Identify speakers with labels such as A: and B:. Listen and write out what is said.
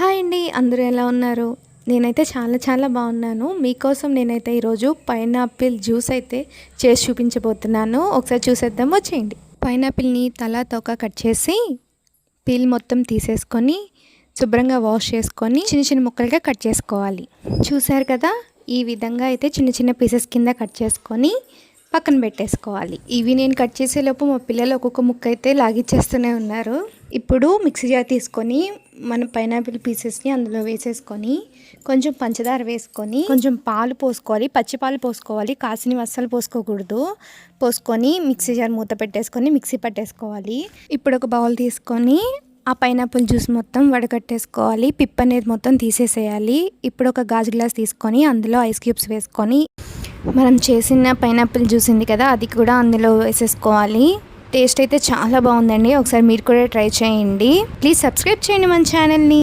A: Hi అండి అందరూ ఎలా ఉన్నారు? నేనైతే చాలా చాలా బాగున్నాను. మీకోసం నేనైతే ఈరోజు పైనాపిల్ జ్యూస్ అయితే చేసి చూపించబోతున్నాను. ఒకసారి చూసేద్దాం వచ్చేయండి. పైనాపిల్ని తల తోక కట్ చేసి పీల్ మొత్తం తీసేసుకొని శుభ్రంగా వాష్ చేసుకొని చిన్న చిన్న ముక్కలుగా కట్ చేసుకోవాలి. చూసారు కదా ఈ విధంగా అయితే చిన్న చిన్న పీసెస్ కింద కట్ చేసుకొని పక్కన పెట్టేసుకోవాలి. ఇవి నేను కట్ చేసేలోపు మా పిల్లలు ఒక్కొక్క ముక్క అయితే లాగిచ్చేస్తూనే ఉన్నారు. ఇప్పుడు మిక్సీ జార్ తీసుకొని మన పైనాపిల్ పీసెస్ని అందులో వేసేసుకొని కొంచెం పంచదార వేసుకొని కొంచెం పాలు పోసుకోవాలి పచ్చి పాలు పోసుకోవాలి కాసినవి అస్సలు పోసుకోకూడదు. పోసుకొని మిక్సీ జార్ మూత పెట్టేసుకొని మిక్సీ పట్టేసుకోవాలి. ఇప్పుడు ఒక బౌల్ తీసుకొని ఆ పైనాపిల్ జ్యూస్ మొత్తం వడకట్టేసుకోవాలి. పిప్ అనేది మొత్తం తీసేసేయాలి. ఇప్పుడు ఒక గాజు గ్లాస్ తీసుకొని అందులో ఐస్ క్యూబ్స్ వేసుకొని మనం చేసిన పైనాపిల్ జ్యూస్ ఉంది కదా అది కూడా అందులో వేసేసుకోవాలి. టేస్ట్ అయితే చాలా బాగుందండి. ఒకసారి మీరు కూడా ట్రై చేయండి. ప్లీజ్ సబ్స్క్రైబ్ చేయండి మన ఛానల్ని.